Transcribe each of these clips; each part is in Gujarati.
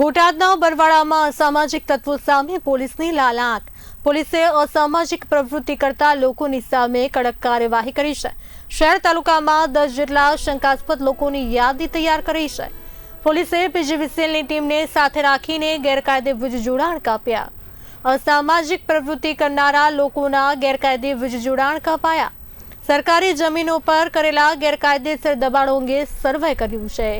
બોટાદના બરવાડામાં અસામાજિક તત્વો સામે પોલીસની લાલાંક. પોલીસે અસામાજિક પ્રવૃત્તિ કરતા લોકોની સામે કડક કાર્યવાહી કરી છે. શહેર તાલુકામાં દસ જેટલા શંકાસ્પદ લોકોની યાદી તૈયાર કરી છે. પોલીસે પીજીવીસીએલની ટીમને સાથે રાખીને ગેરકાયદે વીજ જોડાણ કાપ્યા. અસામાજિક પ્રવૃત્તિ કરનારા લોકોના ગેરકાયદે વીજ જોડાણ કપાયા. સરકારી જમીનો પર કરેલા ગેરકાયદેસર દબાણો અંગે સર્વે કર્યું છે.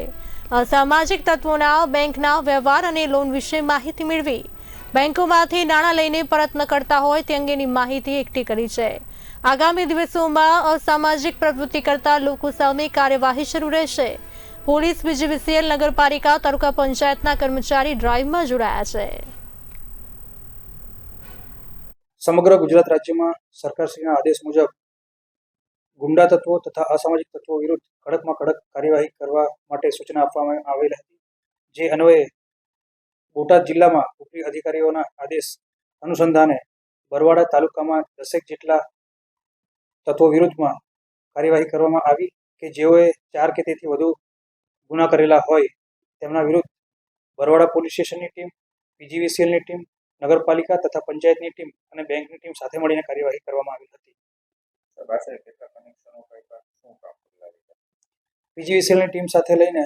અસામાજિક તત્વોના, બેંકના વ્યવહાર અને લોન વિશે માહિતી મેળવી. બેંકોમાંથી નાણાં લઈને પરત ન કરતા હોય તે અંગેની માહિતી એકઠી કરી છે. આગામી દિવસોમાં અસામાજિક પ્રવૃત્તિ કરતા લોકો સામે કાર્યવાહી શરૂ રહેશે. પોલીસ બીજીવીસીએલ નગરપાલિકા, તાલુકા પંચાયતના કર્મચારી ડ્રાઈવમાં જોડાયા છે. સમગ્ર ગુજરાત રાજ્યમાં સરકારશ્રીના આદેશ મુજબ ગુંડા તત્વો તથા અસામાજિક તત્વો વિરુદ્ધ કડકમાં કડક કાર્યવાહી કરવા માટે સૂચના આપવામાં આવેલ હતી. જે અન્વયે બોટાદ જિલ્લામાં ઉપરી અધિકારીઓના આદેશ અનુસંધાને બરવાડા તાલુકામાં દસેક જેટલા તત્વો વિરુદ્ધમાં કાર્યવાહી કરવામાં આવી કે જેઓએ ચાર કે તેથી વધુ ગુના કરેલા હોય તેમના વિરુદ્ધ બરવાડા પોલીસ સ્ટેશનની ટીમ, પીજીવીસીએલની ટીમ, નગરપાલિકા તથા પંચાયતની ટીમ અને બેંકની ટીમ સાથે મળીને કાર્યવાહી કરવામાં આવી હતી પાસે કેટલા કનેક્શનો કર્યા શું કામ કર્યા પીજીવીસીએલની ટીમ સાથે લઈને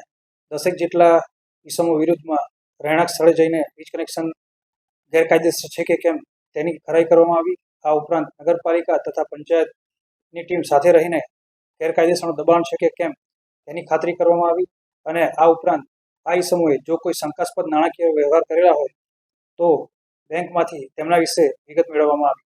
દસેક જેટલા ઇસમો વિરુદ્ધમાં રહેણાંક સ્થળે જઈને વીજ કનેક્શન ગેરકાયદેસર છે કે કેમ તેની ખરાઈ કરવામાં આવી. આ ઉપરાંત નગરપાલિકા તથા પંચાયતની ટીમ સાથે રહીને ગેરકાયદેસરનું દબાણ છે કે કેમ તેની ખાતરી કરવામાં આવી અને આ ઉપરાંત આ ઇસમોએ જો કોઈ શંકાસ્પદ નાણાકીય વ્યવહાર કરેલા હોય તો બેંકમાંથી તેમના વિશે વિગત મેળવવામાં આવી.